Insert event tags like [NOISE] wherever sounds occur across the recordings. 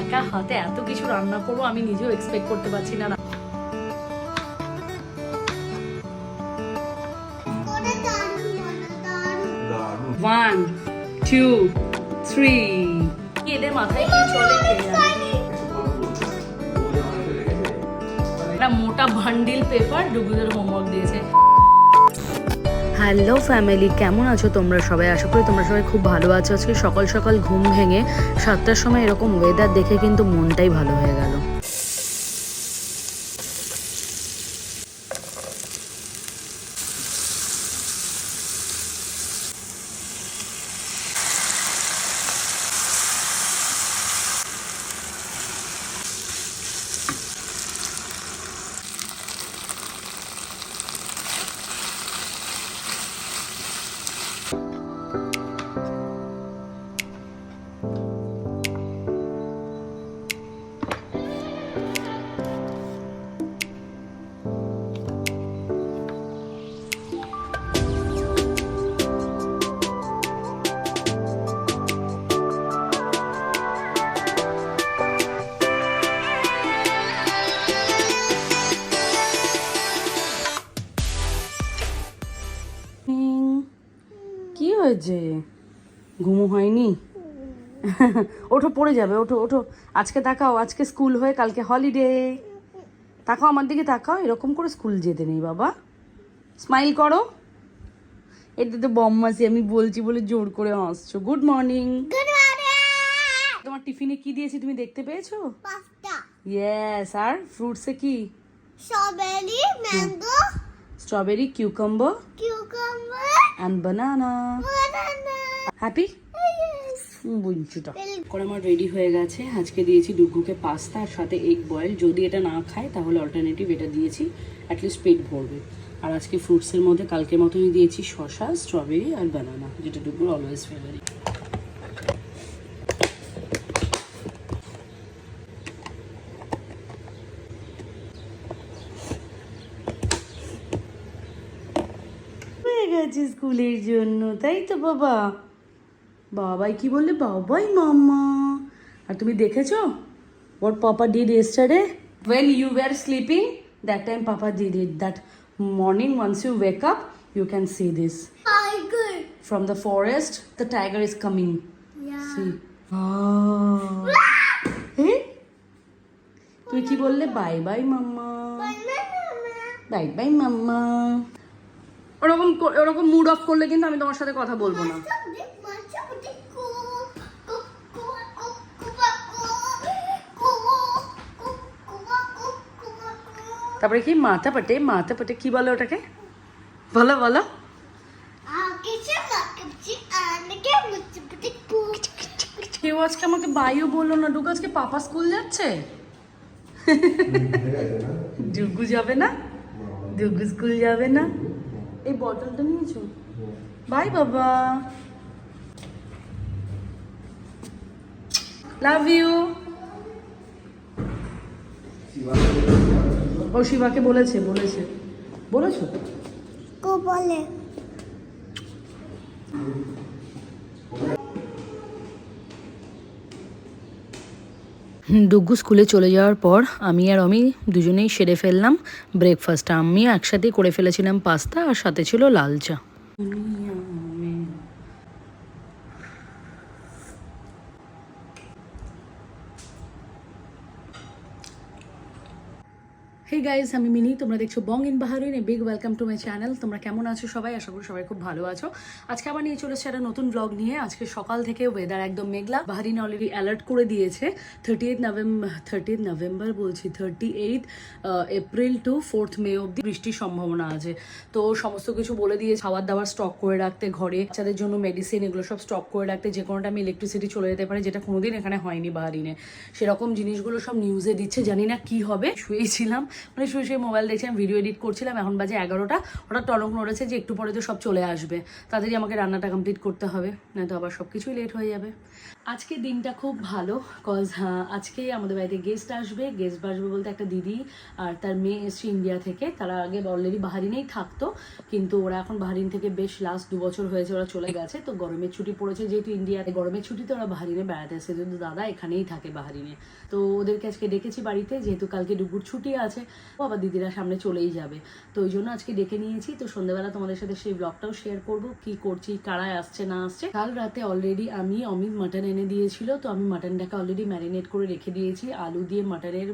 একা হাতে এত কিছু রান্না করব আমি নিজেও এক্সপেক্ট করতে পারছি না। মোটা বান্ডিল পেপার ডুগুদের হোমওয়ার্ক দিয়েছে। হ্যালো ফ্যামিলি, কেমন আছো তোমরা সবাই? আশা করি তোমরা সবাই খুব ভালো আছো। আজকে সকাল সকাল ঘুম ভেঙে সাতটার সময় এরকম ওয়েদার দেখে কিন্তু মনটাই ভালো হয়ে গেল। হয়েছে ঘুমো হয়নি? ওঠো পড়ে যাবে ওঠো ওঠো। আজকে তাকাও আজকে স্কুল হয়ে কালকে হলিডে তাকাও আমার দিকে তাকাও এরকম করে স্কুল যেতে নেই বাবা। স্মাইল করো। এটা তো বম্মাসি আমি বলছি বলে জোর করে হাসছো। গুড মর্নিং তোমার টিফিনে কি দিয়েছি তুমি দেখতে পেয়েছ? ইয়েস আর ফ্রুটসে কি? Strawberry mango strawberry cucumber cucumber and banana. banana. Happy? বুঞ্চুটা করে আমার রেডি হয়ে গেছে আজকে দিয়েছি ডুগুকে পাস্তা আর সাথে এগ বয়েল যদি এটা না খায় তাহলে অল্টারনেটিভ এটা দিয়েছি অ্যাটলিস্ট পেট ভরবে আর আজকে ফ্রুটসের মধ্যে কালকের মতনই দিয়েছি শশা স্ট্রবেরি আর বানানা যেটা ডুগুর অলওয়েজ ফেভারিট হয়ে গেছে স্কুলের জন্য তাই তো বাবা বাবাই কি বললে বাবাই মাম্মা আর তুমি দেখেছ what papa did yesterday when you were sleeping that time papa did it that morning once you wake up you can see this Tiger. from the forest the tiger is coming Yeah. see oh. Eh? তুমি কি বললে bye bye mamma. Bye bye mamma ওরকম ওরকম mood of করলে কিন্তু আমি তোমার সাথে কথা বলব না. তারপরে কি? মাথা পাটে মাথা পাটে কি বলে ওটাকে? বলো বলো। কেউ আজকে আমাকে বাইও বলল না? ডুগু আজকে পাপা স্কুল যাচ্ছে? ডুগু যাবে না? ডুগু স্কুল যাবে না? এই বটলটা নিয়েছো? বাই বাবা। লাভ ইউ ও শিবাকে বলেছে বলেছে। বলেছ? কো বলে। ডুগ্গু স্কুলে চলে যাওয়ার পর আমি আর অমি দুজনেই সেরে ফেললাম ব্রেকফাস্ট আমি একসাথেই করে ফেলেছিলাম পাস্তা আর সাথে ছিল লাল চা। গাইজ আমি মিনি, তোমরা দেখছ Bong in Bahrain a big welcome to my channel তোমরা কেমন আছো সবাই? আশা করি সবাই খুব ভালো আছো। আজকে আবার নিয়ে চলেছে একটা নতুন ব্লগ নিয়ে। আজকে সকাল থেকে ওয়েদার একদম মেঘলা। বাহারিন অলরেডি অ্যালার্ট করে দিয়েছে। Thirty eight November thirty eight November বলছি thirty eight April to fourth May অব্দি বৃষ্টির সম্ভাবনা আছে। তো সমস্ত কিছু বলে দিয়ে খাবার দাবার স্টক করে রাখতে, ঘরে বাচ্চাদের জন্য মেডিসিন এগুলো সব স্টক করে রাখতে। যে কোনোটা আমি ইলেকট্রিসিটি চলে যেতে পারে, যেটা কোনোদিন এখানে হয়নি বাহারিনে। সেরকম জিনিসগুলো সব নিউজে দিচ্ছে। জানি না কি হবে। শুয়েছিলাম মানে শুয়ে শুয়ে মোবাইল দেখছিলাম ভিডিও এডিট করছিলাম, এখন বাজে এগারোটা। ওটা টলক নড়েছে যে একটু পরে তো সব চলে আসবে। তাদেরই আমাকে রান্নাটা কমপ্লিট করতে হবে, নয়তো আবার সব কিছুই লেট হয়ে যাবে। আজকে দিনটা খুব ভালো কজ আজকে আমাদের বাড়িতে গেস্ট আসবে। গেস্ট আসবে বলতে একটা দিদি আর তার মেয়ে এসছে ইন্ডিয়া থেকে। তারা আগে অলরেডি বাহারিনেই থাকতো, কিন্তু ওরা এখন বাহারিন থেকে বেশ লাস্ট দু বছর হয়েছে, ওরা চলে গেছে। তো গরমের ছুটি পড়েছে যেহেতু ইন্ডিয়াতে গরমের ছুটিতে ওরা বাহারিনে বেড়াতে আসে যেহেতু দাদা এখানেই থাকে বাহারিনে। তো ওদেরকে আজকে ডেকেছি বাড়িতে, যেহেতু কালকে ডুবুর ছুটি আছে, ও আবার দিদিরা সামনে চলেই যাবে। তো ওই জন্য আজকে ডেকে নিয়েছি। তো সন্ধ্যাবেলা তোমাদের সাথে সেই ব্লগটাও শেয়ার করব, কি করছি কারায় আসছে, না আসছে। কাল রাতে অলরেডি আমি অমিত মাটন এনে দিয়েছিল, তো আমি মাটনটাকে অলরেডি ম্যারিনেট করে রেখে দিয়েছি। আলু দিয়ে মাটনের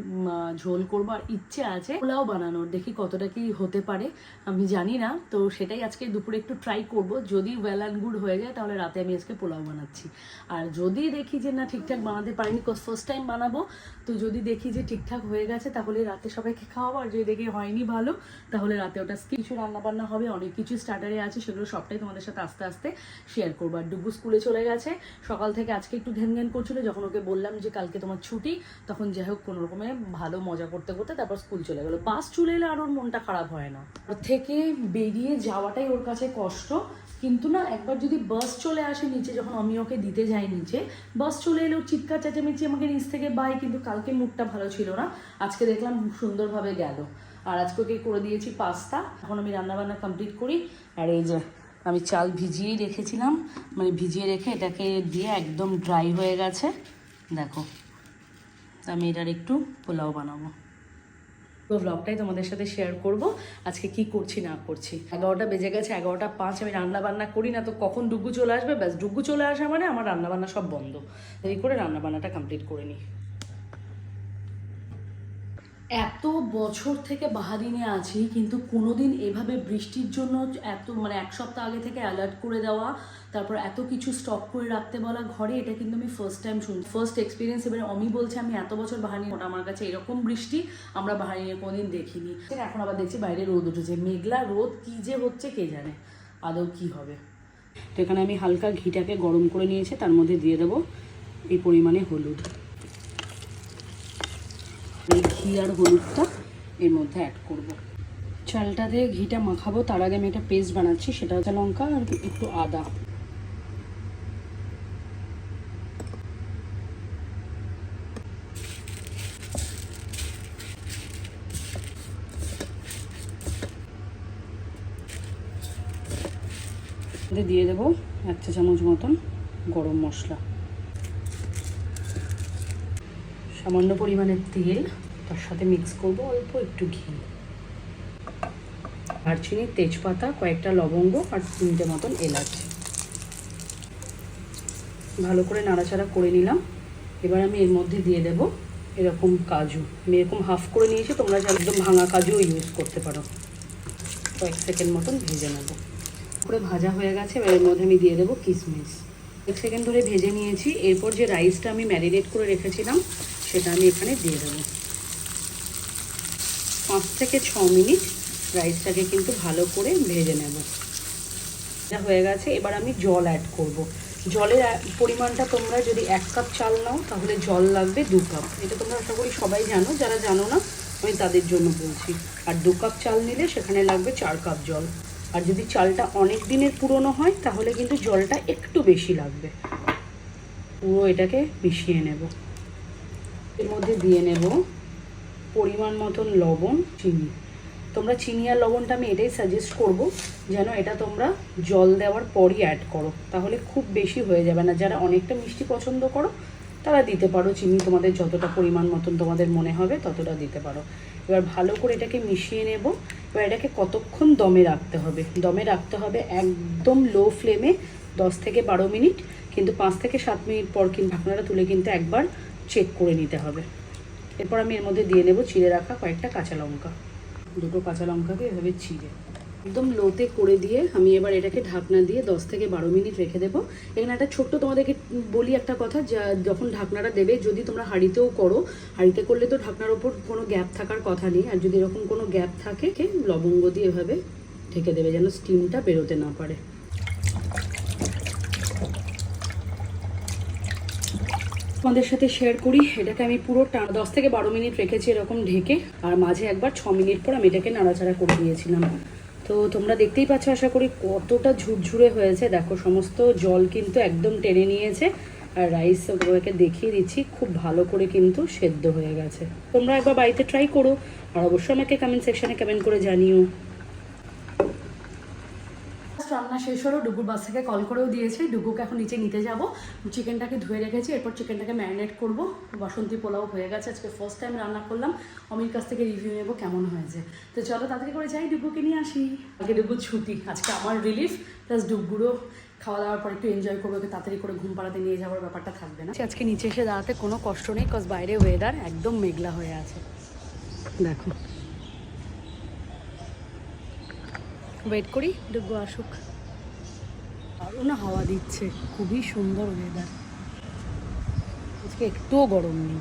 ঝোল করব, আর ইচ্ছে আছে পোলাও বানানোর। দেখি কতটা কি হতে পারে, আমি জানি না। তো সেটাই আজকে দুপুরে একটু ট্রাই করব। যদি ওয়েল অ্যান্ড গুড হয়ে যায়, তাহলে রাতে আমি আজকে পোলাও বানাচ্ছি। আর যদি দেখি যে না, ঠিকঠাক বানাতে পারিনি ফার্স্ট টাইম বানাবো, তো যদি দেখি যে ঠিকঠাক হয়ে গেছে, তাহলে রাতে সবাইকে খাওয়াবো। আর যদি দেখি হয়নি ভালো, তাহলে রাতে ওটা কিছু রান্নাবান্না হবে, অনেক কিছু স্টার্টারে আছে, সেগুলো সবটাই তোমাদের সাথে আস্তে আস্তে শেয়ার করব। আর ডুবু স্কুলে চলে গেছে, সকাল থেকে আজকে একটু ঘ্যান ঘ্যান করছিল, যখন ওকে বললাম যে কালকে তোমার ছুটি, তখন যাই হোক কোনো রকমে ভালো মজা করতে করতে তারপর স্কুল চলে গেলো। বাস চলে এলে আর ওর মনটা খারাপ হয় না। ওর থেকে বেরিয়ে যাওয়াটাই ওর কাছে কষ্ট, কিন্তু না একবার যদি বাস চলে আসে নিচে, যখন আমি ওকে দিতে যাই নিচে, বাস চলে এলেও চিৎকার চেঁচামেচি আমাকে নিচ থেকে বাই, কিন্তু কালকে মুডটা ভালো ছিল না। আজকে দেখলাম সুন্দরভাবে গেল। আর আজকে ওকে করে দিয়েছি পাস্তা। এখন আমি রান্নাবান্না কমপ্লিট করি। আর এই যে আমি চাল ভিজিয়েই রেখেছিলাম। মানে ভিজিয়ে রেখে এটাকে দিয়ে একদম ড্রাই হয়ে গেছে। দেখো। আমি এটার একটু পোলাও বানাবো। তো ব্লগটাই তোমাদের সাথে শেয়ার করব। আজকে কি করছি, না করছি। এগারোটা বেজে গেছে, এগারোটা পাঁচ, আমি রান্না বান্না করি না, তো কখন ডুগু চলে আসবে? ব্যাস, ডুগু চলে আসা মানে আমার রান্না বান্না সব বন্ধ। এই করে রান্না বান্নাটা কমপ্লিট করে নিই। এত বছর থেকে বাহারিনে আছি, কিন্তু কোনোদিন এভাবে বৃষ্টির জন্য এত মানে এক সপ্তাহ আগে থেকে অ্যালার্ট করে দেওয়া, তারপর এত কিছু স্টক করে রাখতে বলা ঘরে, এটা কিন্তু আমি ফার্স্ট টাইম শুনি ফার্স্ট এক্সপিরিয়েন্স এবারে অমি বলছে, আমি এত বছর বাহারিনি ওটা আমার কাছে এরকম বৃষ্টি, আমরা বাহারিনে কোনোদিন দেখিনি। এখন আবার দেখছি বাইরে রোদ উঠেছে। মেঘলা রোদ, কী যে হচ্ছে কে জানে? আদৌ কি হবে? তো এখানে আমি হালকা ঘিটাকে গরম করে নিয়েছি, তার মধ্যে দিয়ে দেবো এই পরিমাণে হলুদ। এই ঘি আর হলুদটা এর মধ্যে অ্যাড করব। চালটা দিয়ে ঘিটা মাখাবো, তার আগে আমি একটা পেস্ট বানাচ্ছি, সেটা হচ্ছে লঙ্কা আর একটু আদা। দিয়ে দেবো এক চা চামচ মতন গরম মশলা। সামান্য পরিমাণের তেল, তার সাথে মিক্স করব অল্প একটু ঘি। দারচিনি, তেজপাতা, কয়েকটা লবঙ্গ আর তিনটে মতন এলাচ। ভালো করে নাড়াচাড়া করে নিলাম। এবার আমি এর মধ্যে দিয়ে দেব এরকম কাজু। আমি এরকম হাফ করে নিয়েছি, তোমরা চাইলে একদম ভাঙা কাজুও ইউজ করতে পারো। কয়েক সেকেন্ড মতন ভেজে নেব। করে ভাজা হয়ে গেছে, এবার এর মধ্যে আমি দিয়ে দেবো কিশমিশ এক সেকেন্ড ধরে ভেজে নিয়েছি। এরপর যে রাইসটা আমি ম্যারিনেট করে রেখেছিলাম সেটা আমি এখানে দিয়ে দেবো। পাঁচ থেকে ছ মিনিট রাইসটাকে কিন্তু ভালো করে ভেজে নেব। যা হয়ে গেছে, এবার আমি জল অ্যাড করব। জলের পরিমাণটা তোমরা যদি এক কাপ চাল নাও, তাহলে জল লাগবে দু কাপ এটা তোমরা আশা করি সবাই জানো, যারা জানো না, আমি তাদের জন্য বলছি। আর দু কাপ চাল নিলে সেখানে লাগবে চার কাপ জল। আর যদি চালটা অনেক দিনের পুরনো হয়, তাহলে কিন্তু জলটা একটু বেশি লাগবে। পুরো এটাকে মিশিয়ে নেব। এর মধ্যে দিয়ে নেব পরিমাণ মতন লবণ, চিনি। তোমরা চিনি আর লবণটা আমি এটাই সাজেস্ট করব যেন এটা তোমরা জল দেওয়ার পরই অ্যাড করো। তাহলে খুব বেশি হয়ে যাবে না। যারা অনেকটা মিষ্টি পছন্দ করো, তারা দিতে পারো। চিনি তোমাদের যতটা পরিমাণ মতন তোমাদের মনে হবে, ততটা দিতে পারো। এবার ভালো করে এটাকে মিশিয়ে নেব। এবার এটাকে কতক্ষণ দমে রাখতে হবে? দমে রাখতে হবে একদম লো ফ্লেমে দশ থেকে বারো মিনিট, কিন্তু পাঁচ থেকে সাত মিনিট পর কিন্তু ঢাকনাটা তুলে কিন্তু একবার চেক করে নিতে হবে। এরপর আমি এর মধ্যে দিয়ে নেব চিড়ে রাখা কয়েকটা কাঁচা লঙ্কা। দুটো কাঁচা লঙ্কাকে এভাবে চিড়ে একদম লোতে করে দিয়ে আমি এবার এটাকে ঢাকনা দিয়ে দশ থেকে বারো মিনিট রেখে দেবো। এখানে একটা ছোট্ট তোমাদেরকে বলি একটা কথা, যা যখন ঢাকনাটা দেবে, যদি তোমরা হাঁড়িতেও করো, হাঁড়িতে করলে তো ঢাকনার ওপর কোনো গ্যাপ থাকার কথা নেই। আর যদি এরকম কোনো গ্যাপ থাকে, লবঙ্গ দিয়ে এভাবে ঢেকে দেবে যেন স্টিমটা বেরোতে না পারে। তোমাদের সাথে শেয়ার করি। এটাকে আমি পুরো টা- দশ থেকে বারো মিনিট রেখেছি এরকম ঢেকে। আর মাঝে একবার ছ মিনিট পর আমি এটাকে নাড়াচাড়া করে দিয়েছিলাম তো তোমরা দেখতেই পাচ্ছ, আশা করি কতটা ঝুরঝুরে হয়েছে। দেখো, সমস্ত জল কিন্তু একদম টেনে নিয়েছে। আর রাইস তোমাকে দেখিয়ে দিচ্ছি, খুব ভালো করে কিন্তু সেদ্ধ হয়ে গেছে। তোমরা একবার বাড়িতে ট্রাই করো। আর অবশ্যই আমাকে কমেন্ট সেকশানে কমেন্ট করে জানিও। রান্না শেষ হলো ডুগুর বাস থেকে কল করেও দিয়েছে। ডুগুকে এখন নিচে নিতে যাব। চিকেনটাকে ধুয়ে রেখেছি, এরপর চিকেনটাকে ম্যারিনেট করব। বাসন্তী পোলাও হয়ে গেছে। আজকে ফার্স্ট টাইম রান্না করলাম। অমির কাছ থেকে রিভিউ নেব কেমন হয়েছে। তো চলো তাড়াতাড়ি করে যাই ডুগুকে নিয়ে আসি। আগে ডুগুর ছুটি, আজকে আমার রিলিফ প্লাস ডুগুরও খাওয়া দাওয়ার পর একটু এনজয় করব, ওকে তাড়াতাড়ি করে ঘুম পাড়াতে নিয়ে যাওয়ার ব্যাপারটা থাকবে না। আজকে নিচে এসে দাঁড়াতে কোনো কষ্ট নেই কজ বাইরে ওয়েদার একদম মেঘলা হয়ে আছে। দেখো। ওয়েট করি ডুগু আসুক। দারুণ হাওয়া দিচ্ছে খুবই সুন্দর ওয়েদার আজকে একটুও গরম নেই।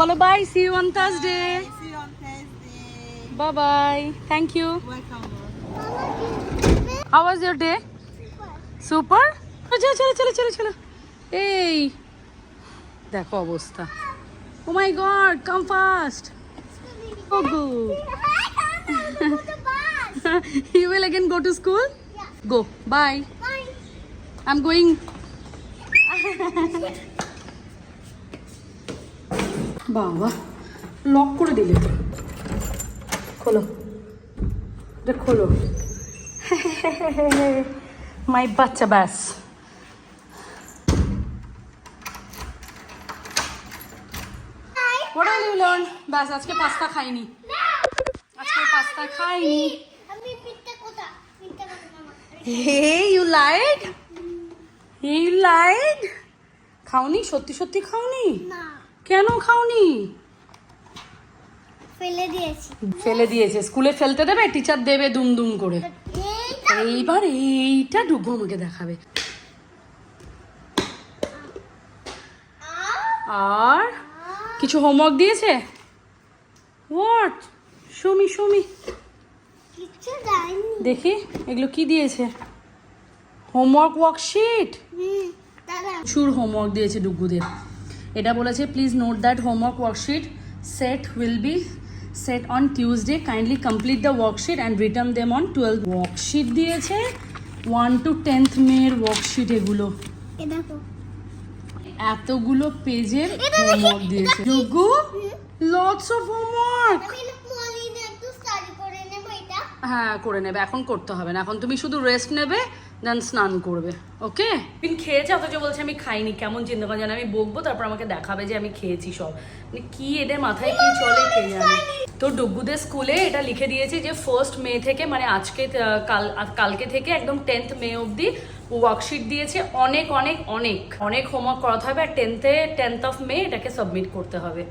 বলো bye see you on Thursday. Bye bye thank you. How was your day super চলো চলো চলো চলো চলো। এই, দেখো অবস্থা। ও my god come fast oh good you will again go to school? Go, bye i'm going বাবা লক করে দিলে খোলো। এটা খোলো। [LAUGHS] মাই বাচ্চা, ব্যাস। Learn? ব্যাস আজকে পাস্তা খাইনি। আজকে পাস্তা খাইনি। Hey you like hey you like খাওনি? সত্যি সত্যি খাওনি? কেন খাওনি? ফেলে দিয়েছি। ফেলে দিয়েছে। স্কুলে ফেলতে দেবে টিচার দেবে দুম দুম করে। এইবার এইটা ডুবো আমাকে দেখাবে। আর? কিছু হোমওয়ার্ক দিয়েছে? হোয়াট সুমি সুমি দেখি এগুলো কি দিয়েছে? হোমওয়ার্ক ওয়ার্কশিট প্রচুর হোমওয়ার্ক দিয়েছে ডুগুদের এটা বলেছে please note that homework worksheet set will be set on Tuesday kindly complete the worksheet and return them on twelve worksheet দিয়েছে ওয়ান টু টেন্থ মেয়ের ওয়ার্কশিট এগুলো। দেখো। এতগুলো পেজের হোমওয়ার্ক দিয়েছে। ডুগু লটস অফ হোমওয়ার্ক হ্যাঁ করে নেবে এখন করতে হবে না। এখন তুমি শুধু রেস্ট নেবে দেন স্নান করবে ওকে? তুমি খেয়েছে? অথচ বলছে আমি খাইনি। কেমন চিন্তা করে জানি? আমি বকবো তারপর আমাকে দেখাবে যে আমি খেয়েছি সব। মানে কি এদের মাথায় কি চলে কে জানে তো ডুগ্গুদের স্কুলে এটা লিখে দিয়েছে যে ফার্স্ট মে থেকে মানে আজকে কাল কালকে থেকে একদম টেন্থ মে অবধি ওয়ার্কশিট দিয়েছে, অনেক অনেক অনেক। অনেক হোমওয়ার্ক করাতে হবে আর টেন্থে টেন্থ অফ মে এটাকে সাবমিট করতে হবে।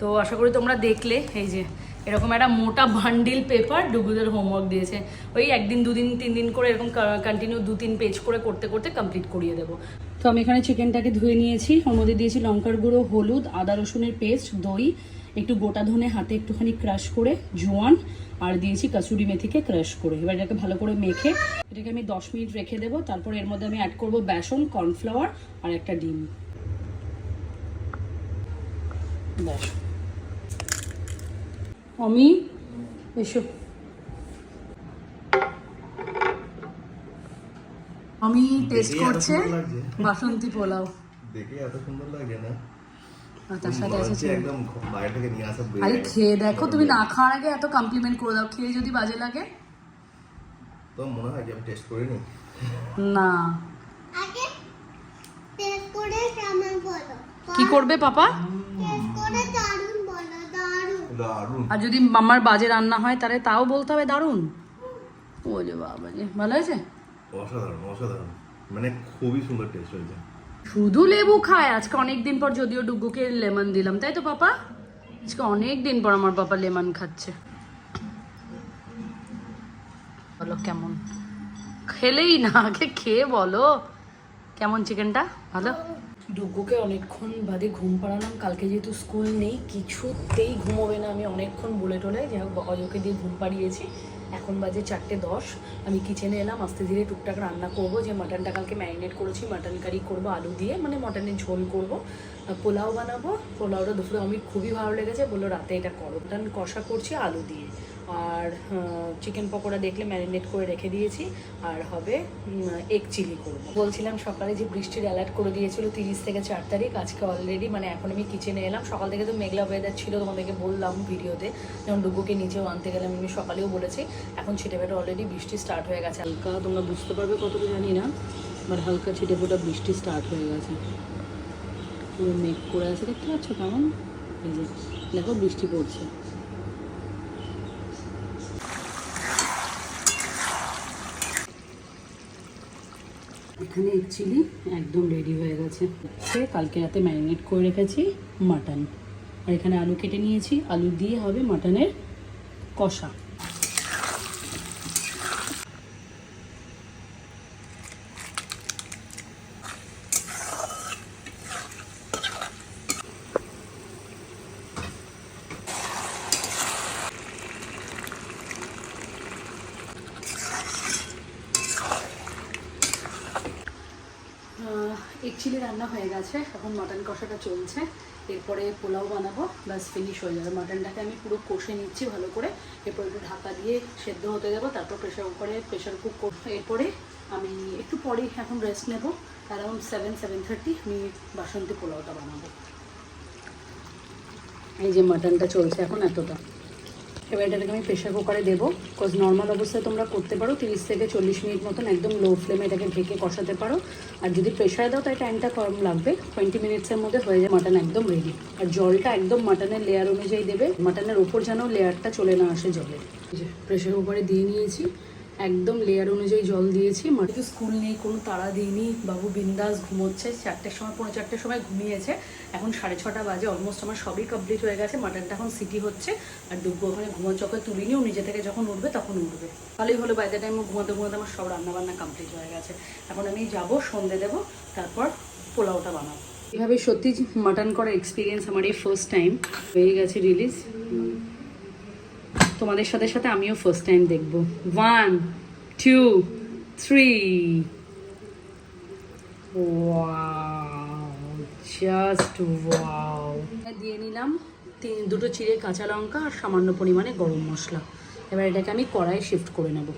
তো আশা করি তোমরা দেখলে, এই যে এরকম একটা মোটা বান্ডিল পেপার ডুগুদের হোমওয়ার্ক দিয়েছে। ওই একদিন, দুদিন, তিন দিন করে এরকম কন্টিনিউ দু তিন পেজ করে করতে করতে কমপ্লিট করিয়ে দেবো। তো আমি এখানে চিকেনটাকে ধুয়ে নিয়েছি। ওর মধ্যে দিয়েছি লঙ্কার গুঁড়ো, হলুদ, আদা রসুনের পেস্ট দই একটু গোটা ধনে হাতে একটুখানি ক্রাশ করে জোয়ান আর দিয়েছি কাসুরি মেথিকে ক্রাশ করে। এবার এটাকে ভালো করে মেখে এটাকে আমি দশ মিনিট রেখে দেবো। তারপর এর মধ্যে আমি অ্যাড করব বেসন কর্নফ্লাওয়ার আর একটা ডিম। ব্যাস। আমি এসো আমি টেস্ট করছে বাসন্তী পোলাও। দেখে এত সুন্দর লাগে না? আর তার সাথে আছে একদম বাইরে থেকে নিয়ে আসা আরে খেয়ে দেখো তুমি না খাওয়ার আগে এত কমপ্লিমেন্ট করে দাও খেয়ে যদি বাজে লাগে। তো মনে হয় কি আমি টেস্ট করিনি? না। আগে টেস্ট করে কেমন বলো? কি করবে পাপা? টেস্ট করে দারুণ বলো দারুণ। দারুণ। আর যদি মামার বাজে রান্না হয় তাহলে তাও বলতে হবে দারুণ। ওলে বাবা যে ভালো হয়েছে? অসাধারণ অসাধারণ। মানে খুবই সুন্দর টেস্ট হয়েছে। শুধু লেবু খায়। আজকে অনেক দিন পর যদিও ডুগুকে লেমন দিলাম। তাই তো, পাপা? আজকে অনেক দিন পর আমার পাপা লেমন খাচ্ছে। বলো, কেমন? খেলেই না, আগে খেয়ে বলো। কেমন চিকেনটা ভালো? ডুগুকে অনেকক্ষণ বাদে ঘুম পাড়ালাম। কালকে যেহেতু স্কুল নেই, কিছুতেই ঘুমোবে না। আমি অনেকক্ষণ বলে টোলে যাই হোক অজয়কে দিয়ে ঘুম পাড়িয়েছি। এখন বাজে চারটে দশ। আমি কিচেনে এলাম, আস্তে ধীরে টুকটাক রান্না করব। যে মাটনটা কালকে ম্যারিনেট করেছি মাটন কারি করব, আলু দিয়ে মানে মটনের ঝোল করব। পোলাও বানাবো। পোলাওটা দুপুরে আমি খুবই ভালো লেগেছে। বলল, রাতে এটা করো। মাটন কষা করছি, আলু দিয়ে। আর চিকেন পকোড়া দেখলে ম্যারিনেট করে রেখে দিয়েছি। আর হবে এগ চিলি করব। বলছিলাম সকালে যে বৃষ্টির অ্যালার্ট করে দিয়েছিল তিরিশ থেকে চার তারিখ, আজকে অলরেডি মানে এখন আমি কিচেনে এলাম। সকাল থেকে তো মেঘলা ওয়েদার ছিল, তোমাদেরকে বললাম ভিডিওতে। যেমন ডুগুকে নিচেও আনতে গেলাম আমি সকালেও বলেছি। এখন ছিটে অলরেডি বৃষ্টি স্টার্ট হয়ে গেছে। হালকা, তোমরা বুঝতে পারবে কতটা জানি না বাট হালকা ছিটে বৃষ্টি স্টার্ট হয়ে গেছে। পুরো মেঘ করে আছে, দেখতে পাচ্ছ কেমন? দেখো বৃষ্টি পড়ছে। এখানে এক চিলি একদম রেডি হয়ে গেছে। কালকে রাতে ম্যারিনেট করে রেখেছি মাটন আর এখানে আলু কেটে নিয়েছি। আলু দিয়ে হবে মাটনের কষা এক চিলি রান্না হয়ে গেছে, এখন মাটন কষাটা চলছে। এরপরে পোলাও বানাবো, ব্যাস ফিনিশ হয়ে যাবে। মাটনটাকে আমি পুরো কষে নিচ্ছি ভালো করে। এরপর একটু ঢাকা দিয়ে সেদ্ধ হতে দেবো, তারপর প্রেশার কুকারে প্রেশার কুক এরপরে আমি একটু পরে এখন রেস্ট নেব অ্যারাউন্ড সেভেন সেভেন থার্টি আমি বাসন্তী পোলাওটা বানাবো। এই যে মাটনটা চলছে এখন এতটা। এবার এটাকে আমি প্রেশার কুকারে দেবো বিকজ নর্মাল অবস্থায় তোমরা করতে পারো, তিরিশ থেকে চল্লিশ মিনিট মতন একদম লো ফ্লেমে এটাকে ঢেকে কষাতে পারো। আর যদি প্রেশারে দাও তাই টাইমটা কম লাগবে টোয়েন্টি মিনিটসের মধ্যে হয়ে যায় মাটন একদম রেডি আর জলটা একদম মাটনের লেয়ার অনুযায়ী দেবে মাটনের ওপর যেন লেয়ারটা চলে না আসে জলে। প্রেশার কুকারে দিয়ে নিয়েছি। একদম লেয়ার অনুযায়ী জল দিয়েছি। মাটিতে স্কুল নেই কোনো তাড়া দিইনি। বাবু বিন্দাস ঘুমোচ্ছে চারটের সময় পৌনে চারটের সময় ঘুমিয়েছে। এখন সাড়ে ছটা বাজে অলমোস্ট আমার সবই কমপ্লিট হয়ে গেছে। মাটনটা এখন সিটি হচ্ছে। আর ডুব্বো ওখানে ঘুমোর চকে তুলিনি ও নিজে থেকে যখন উঠবে তখন উঠবে। ভালোই হলো বাইরে টাইম ঘুমাতে ঘুমাতে আমার সব রান্নাবান্না কমপ্লিট হয়ে গেছে। এখন আমি যাব সন্ধে দেবো তারপর পোলাওটা বানাবো। এভাবে সত্যি মাটন করার এক্সপিরিয়েন্স আমার এই ফার্স্ট টাইম হয়ে গেছে রিলিজ তোমাদের সাথে সাথে আমিও ফার্স্ট টাইম দেখব। ওয়ান টু থ্রি জাস্ট দিয়ে নিলাম তিন দুটো চিড়ে কাঁচা লঙ্কা আর সামান্য পরিমাণে গরম মশলা। এবার এটাকে আমি কড়াই শিফট করে নেব।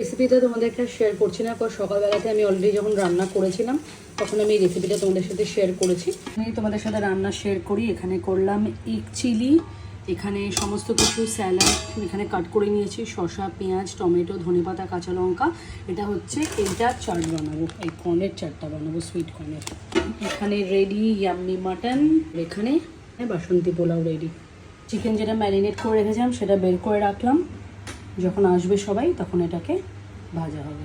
রেসিপিটা তোমাদেরকে শেয়ার করছি না, কারণ সকালবেলাতে আমি অলরেডি যখন রান্না করেছিলাম, তখন আমি এই রেসিপিটা তোমাদের সাথে শেয়ার করেছি। আমি তোমাদের সাথে রান্না শেয়ার করি। এখানে করলাম ইক চিলি এখানে সমস্ত কিছু, স্যালাড এখানে কাট করে নিয়েছি, শসা, পেঁয়াজ, টমেটো, ধনেপাতা, কাঁচা লঙ্কা। এটা হচ্ছে এইটা চাট বানাবো, এই কর্নের চাটটা বানাবো সুইট কর্নের। এখানে রেডি ইয়াম্মি মাটন এখানে বাসন্তী পোলাও রেডি চিকেন যেটা ম্যারিনেট করে রেখেছিলাম, সেটা বের করে রাখলাম। যখন আসবে সবাই, তখন এটাকে ভাজা হবে।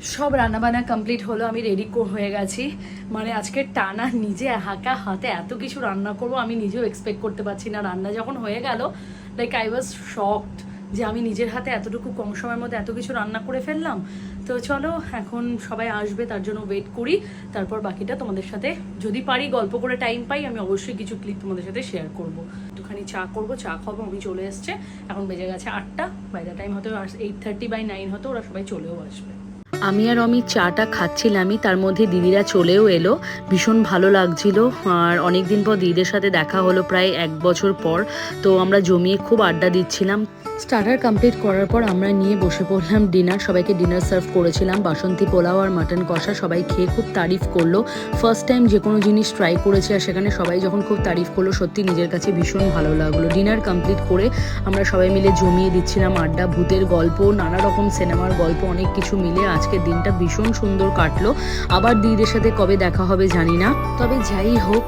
সব রান্নাবান্না কমপ্লিট হলো, আমি রেডি হয়ে গেছি। মানে আজকে টানা নিজে হাঁকা হাতে এত কিছু রান্না করব, আমি নিজেও এক্সপেক্ট করতে পারছি না। রান্না যখন হয়ে গেল লাইক আই ওয়াজ শকড যে আমি নিজের হাতে এতটুকু কম সময়ের মধ্যে এত কিছু রান্না করে ফেললাম। তো চলো, এখন সবাই আসবে, তার জন্য ওয়েট করি। তারপর বাকিটা তোমাদের সাথে, যদি পারি গল্প করে টাইম পাই, আমি অবশ্যই কিছু ক্লিপ তোমাদের সাথে শেয়ার করব। একটুখানি চা করব, চা খাব, আমি চলে এসছে। এখন বেজে গেছে আটটা বাই দ্য টাইম হয়তো এইট থার্টি বাই নাইন হতো ওরা সবাই চলেও আসবে। আমি আর অমি চাটা খাচ্ছিলামই, তার মধ্যে দিদিরা চলেও এলো। ভীষণ ভালো লাগছিল। আর অনেকদিন পর দিদিদের সাথে দেখা হলো, প্রায় এক বছর পর। তো আমরা জমিয়ে খুব আড্ডা দিচ্ছিলাম। স্টার্টার কমপ্লিট করার পর আমরা নিয়ে বসে পড়লাম ডিনার সবাইকে ডিনার সার্ভ করেছিলাম। বাসন্তী পোলাও আর মাটন কষা সবাই খেয়ে খুব তারিফ করল। ফার্স্ট টাইম যে কোনো জিনিস ট্রাই করেছি আর সেখানে সবাই যখন খুব তারিফ করল, সত্যি নিজের কাছে ভীষণ ভালো লাগল। ডিনার কমপ্লিট করে আমরা সবাই মিলে জমিয়ে দিচ্ছিলাম আড্ডা, ভূতের গল্প, নানা রকম সিনেমার গল্প, অনেক কিছু মিলে আজকের দিনটা ভীষণ সুন্দর কাটলো। আবার দিদিদের সাথে কবে দেখা হবে জানি না। তবে যাই হোক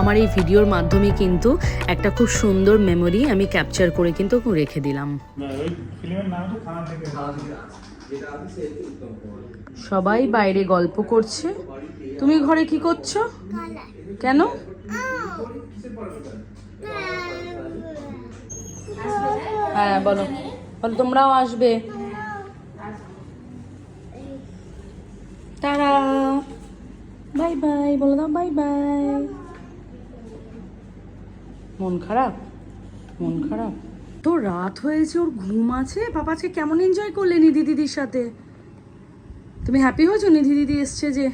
আমার এই ভিডিওর মাধ্যমে কিন্তু একটা খুব সুন্দর মেমোরি আমি ক্যাপচার করে কিন্তু রেখে দিলাম। খানা থেকে সবাই বাইরে গল্প করছে। তুমি ঘরে কি করছ? কেন? হ্যাঁ বলো। বলো, তোমরাও আসবে। তারা। বাই বাই, বলে দাও, বাই বাই। মন খারাপ? মন খারাপ? তো রাত হয়েছে ওর ঘুম আছে। পাপা আজকে কেমন এনজয় করলে নিধি দিদির সাথে? তুমি হ্যাপি হয়েছো? নিধি দিদি এসছে যে।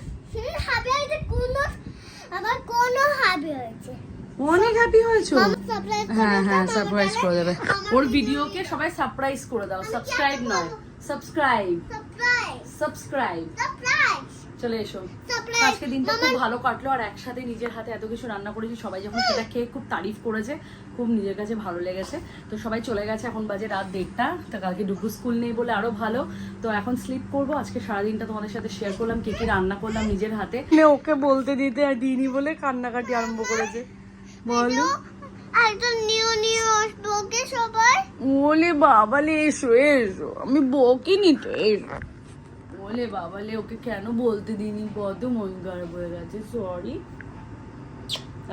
অনেক হ্যাপি হয়েছো? হ্যাঁ হ্যাঁ সারপ্রাইজ করে দেবে। ওর ভিডিওকে সবাই সারপ্রাইজ করে দাও। সাবস্ক্রাইব নয়। সাবস্ক্রাইব সাবস্ক্রাইব সারপ্রাইজ চলে এসো। আজকে দিনটা খুব ভালো কাটলো আর একসাথে নিজের হাতে এত কিছু রান্না করেছি সবাই যখন সেটা খেয়ে খুব তারিফ করেছে খুব নিজের কাছে ভালো লেগেছে। তো সবাই চলে গেছে এখন বাজে রাত দেড়টা তো কালকে ডুবু স্কুল নেই বলে আরও ভালো। তো এখন স্লিপ করব আজকে সারাদিনটা তোমাদের সাথে শেয়ার করলাম কি কি রান্না করলাম নিজের হাতে। ওকে বলতে দিতে আর দিইনি বলে কান্নাকাটি আরম্ভ করেছে। বলো। ওলে বাবালে এসো এসো। আমি বকিনি তো এসো। বাবালে ওকে কেন বলতে দিইনি? কত মন খারাপ হয়ে গেছে সরি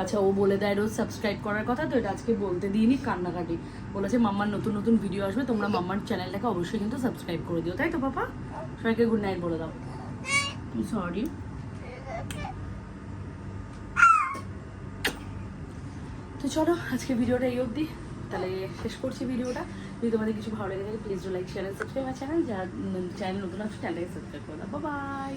আচ্ছা ও বলে দেয় রোজ সাবস্ক্রাইব করার কথা তো এটা আজকে বলতে দিইনি কান্নাকাটি। বলেছে মাম্মার নতুন নতুন ভিডিও আসবে তোমরা মাম্মার চ্যানেলটাকে অবশ্যই কিন্তু সাবস্ক্রাইব করে দিও। তাই তো পাপা? সবাইকে গুড নাইট বলে দাও। সরি তো চলো আজকে ভিডিওটা এই অবধি। তাহলে শেষ করছি ভিডিওটা যদি তোমাদের কিছু ভালো লেগে থাকে প্লিজ লাইক শেয়ার সাবস্ক্রাইব আমার চ্যানেল যা চ্যানেল নতুন আছে চ্যানেলটাকে সাবস্ক্রাইব করে দাও। বাই